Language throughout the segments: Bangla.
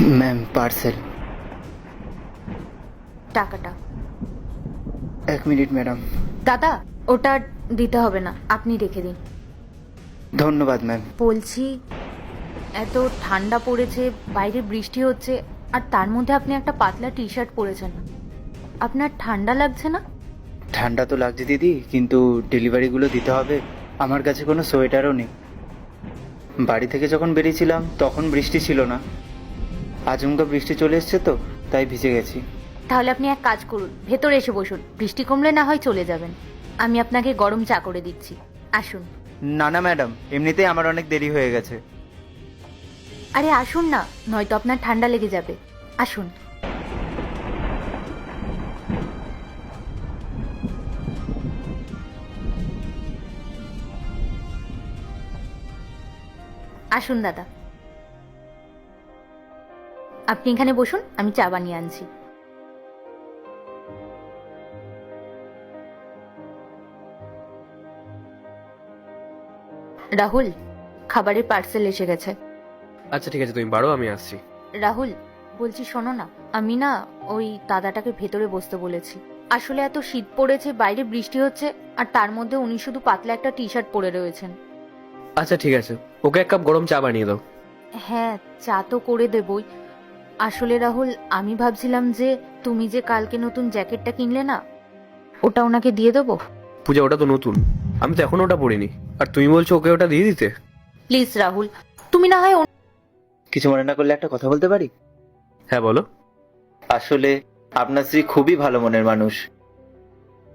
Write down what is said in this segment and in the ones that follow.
ম্যাম পার্সেল টাকাটা। এক মিনিট ম্যাডাম দাদা ওটা দিতে হবে না আপনি রেখে দিন। ধন্যবাদ ম্যাম বলছি এত ঠান্ডা পড়েছে বাইরে বৃষ্টি হচ্ছে আর তার মধ্যে আপনি একটা পাতলা টি শার্ট পরেছেন। আপনার ঠান্ডা লাগছে না? ঠান্ডা তো লাগছে দিদি কিন্তু ডেলিভারিগুলো দিতে হবে। আমার কাছে কোনো সোয়েটারও নেই। বাড়ি থেকে যখন বেরিয়েছিলাম তখন বৃষ্টি ছিল না। আচমকা বৃষ্টি চলে এসছে তো তাই ভিজে গেছি। তাহলে আপনি এক কাজ করুন ভেতরে এসে বসুন বৃষ্টি কমলে না হয় চলে যাবেন। আমি আপনাকে গরম চা করে দিচ্ছি। আসুন। না না ম্যাডাম এমনিতেই আমার অনেক দেরি হয়ে গেছে। আরে আসুন না নয়তো আপনার ঠান্ডা লেগে যাবে। আসুন। আসুন দাদা। আপনি এখানে বসুন আমি চা বানিয়ে আনছি। রাহুল খাবারের পার্সেল এসে গেছে। আচ্ছা ঠিক আছে তুমি বারো আমি আসছি। রাহুল বলছি শোনো না আমি না ওই দাদাটাকে ভেতরে বসতে বলেছি। আসলে এত শীত পড়েছে বাইরে বৃষ্টি হচ্ছে আর তার মধ্যে উনি শুধু পাতলা একটা টি শার্ট পরে রয়েছেন। আচ্ছা ঠিক আছে ওকে এক কাপ গরম চা বানিয়ে দাও। হ্যাঁ চা তো করে দেবই। আসলে রাহুল আমি ভাবছিলাম যে তুমি যে কালকে নতুন জ্যাকেটটা কিনলে না ওটা ওনাকে দিয়ে দেবো? পূজা ওটা তো নতুন। আমি তো এখনও ওটা পরিনি। আর তুমি বলছো ওকে ওটা দিয়ে দিতে? প্লিজ রাহুল তুমি না হয় কিছু মনে না করলে একটা কথা বলতে পারি? হ্যাঁ বলো। আসলে আপনার স্ত্রী খুবই ভালো মনের মানুষ।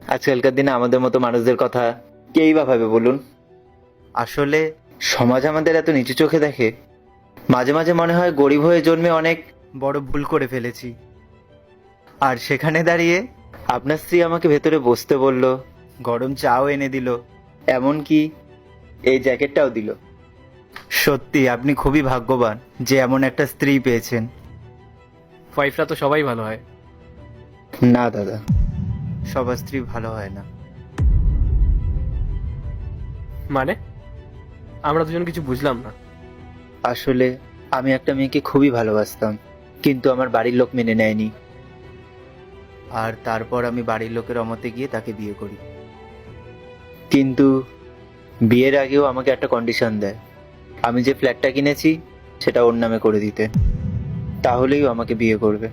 আজকালকার দিনে আমাদের মতো মানুষদের কথা কেই বা ভাবে বলুন? আসলে সমাজ আমাদের এত নিচু চোখে দেখে মাঝে মাঝে মনে হয় গরিব হয়ে জন্মে অনেক বড় ভুল করে ফেলেছি। আর সেখানে দাঁড়িয়ে আপনার স্ত্রী আমাকে ভেতরে বসতে বলল গরম চাও এনে দিল এমনকি এই জ্যাকেটটাও দিল। সত্যি আপনি খুবই ভাগ্যবান যে এমন একটা স্ত্রী পেয়েছেন। ওয়াইফরা তো সবাই ভালো হয়। না দাদা সবার স্ত্রী ভালো হয় না। মানে? আমরা দুজন কিছু বুঝলাম না। আসলে আমি একটা মেয়েকে খুবই ভালোবাসতাম। কিন্তু আমার বাড়ির লোক মেনে নেয়নি। আর তারপর আমি বাড়ির লোকের অমতে গিয়ে তাকে বিয়ে করি। কিন্তু বিয়ের আগেও আমাকে একটা কন্ডিশন দেয়। আমি যে ফ্ল্যাটটা কিনেছি সেটা ওর নামে করে দিতে। তাহলেই ও আমাকে বিয়ে করবে।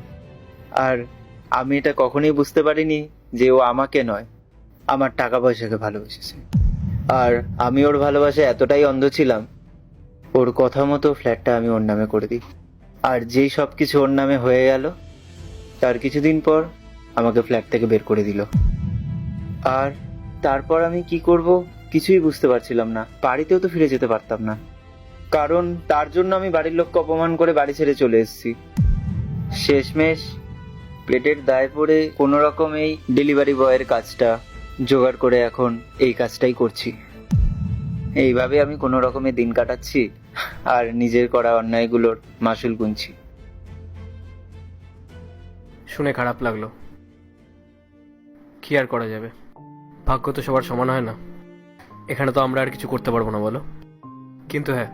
আর আমি এটা কখনোই বুঝতে পারিনি যে ও আমাকে নয় আমার টাকা পয়সাকে ভালোবেসেছে। আর আমি ওর ভালোবাসা এতটাই অন্ধ ছিলাম ওর কথা মতো ফ্ল্যাটটা আমি ওর নামে করে দিই। আর যেই সব কিছু ওর নামে হয়ে গেল, তার কিছুদিন পর আমাকে ফ্ল্যাট থেকে বের করে দিল। আর তারপর আমি কি করব কিছুই বুঝতে পারছিলাম না। বাড়িতেও তো ফিরে যেতে পারতাম না। কারণ তার জন্য আমি বাড়ির লোককে অপমান করে বাড়ি ছেড়ে চলে এসেছি। শেষমেশ প্লেটের দায় পড়ে কোনো রকম এই ডেলিভারি বয়ের কাজটা জোগাড় করে এখন এই কাজটাই করছি। এইভাবে আমি কোনো রকমে দিন কাটাচ্ছি। আর নিজের করা অন্যায়গুলোর মাসুল গুনছি। শুনে খারাপ লাগল। কি আর করা যাবে? ভাগ্য তো সবার সমান হয় না। এখানে তো আমরা আর কিছু করতে পারব না, বলো। কিন্তু হ্যাঁ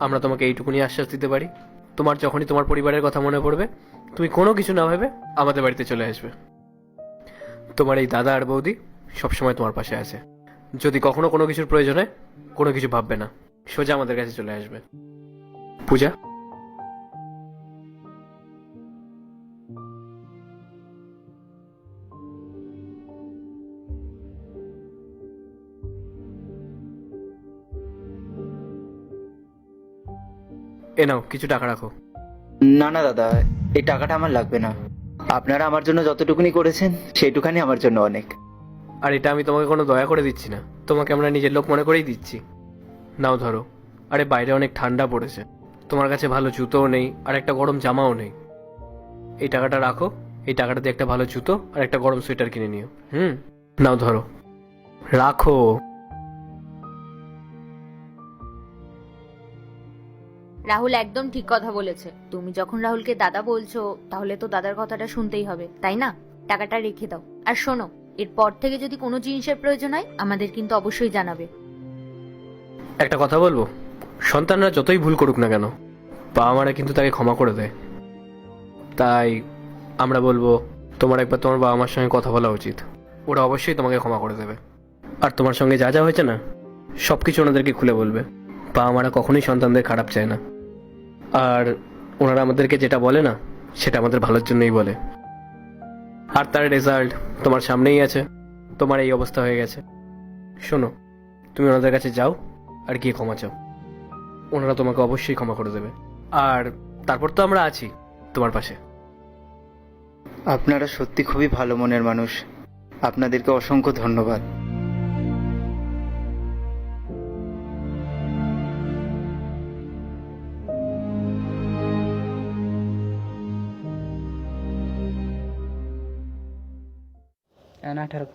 আমরা তোমাকে এইটুকুনি আশ্বাস দিতে পারি। তোমার যখনই তোমার পরিবারের কথা মনে পড়বে, তুমি কোনো কিছু না ভেবে আমাদের বাড়িতে চলে আসবে। তোমার এই দাদা আর বৌদি সবসময় তোমার পাশে আছে। যদি কখনো কোনো কিছুর প্রয়োজন হয়, কোনো কিছু ভাববে না। সোজা আমাদের কাছে চলে আসবে। পূজা? এ নাও কিছু টাকা রাখো। না না দাদা এই টাকাটা আমার লাগবে না। আপনারা আমার জন্য যতটুকুনি করেছেন সেইটুখানি আমার জন্য অনেক। আর এটা আমি তোমাকে কোনো দয়া করে দিচ্ছি না। তোমাকে আমরা নিজের লোক মনে করেই দিচ্ছি। নাও ধরো। আরে বাইরে অনেক ঠান্ডা পড়েছে। তোমার কাছে ভালো জুতোও নেই, আর একটা গরম জামাও নেই। এই টাকাটা রাখো, এই টাকাটা দিয়ে একটা ভালো জুতো আর একটা গরম সোয়েটার কিনে নিও। হুম? নাও ধরো। রাখো। রাহুল একদম ঠিক কথা বলেছে। তুমি যখন রাহুলকে দাদা বলছো, তাহলে তো দাদার কথাটা শুনতেই হবে, তাই না? টাকাটা রেখে দাও। আর শোনো, এরপর থেকে যদি কোনো জিনিসের প্রয়োজন হয়, আমাদের কিন্তু অবশ্যই জানাবে। একটা কথা বলব? সন্তানরা যতই ভুল করুক না কেন, বাবা মারা কিন্তু তাকে ক্ষমা করে দেয়। তাই আমরা বলব, তোমার একবার তোমার বাবা মার সঙ্গে কথা বলা উচিত। ওরা অবশ্যই তোমাকে ক্ষমা করে দেবে। আর তোমার সঙ্গে যা যা হয়েছে না সব কিছু ওনাদেরকে খুলে বলবে। বাবা মারা কখনোই সন্তানদের খারাপ চায় না। আর ওনারা আমাদেরকে যেটা বলে না, সেটা আমাদের ভালোর জন্যই বলে। আর তার রেজাল্ট তোমার সামনেই আছে। তোমার এই অবস্থা হয়ে গেছে। শোনো, তুমি ওনাদের কাছে যাও আর গিয়ে ক্ষমা চাও। ওনারা তোমাকে অবশ্যই ক্ষমা করে দেবে। আর তারপর তো আমরা আছি তোমার পাশে। আপনারা সত্যি খুবই ভালো মনের মানুষ। আপনাদেরকে অসংখ্য ধন্যবাদ। আঠারো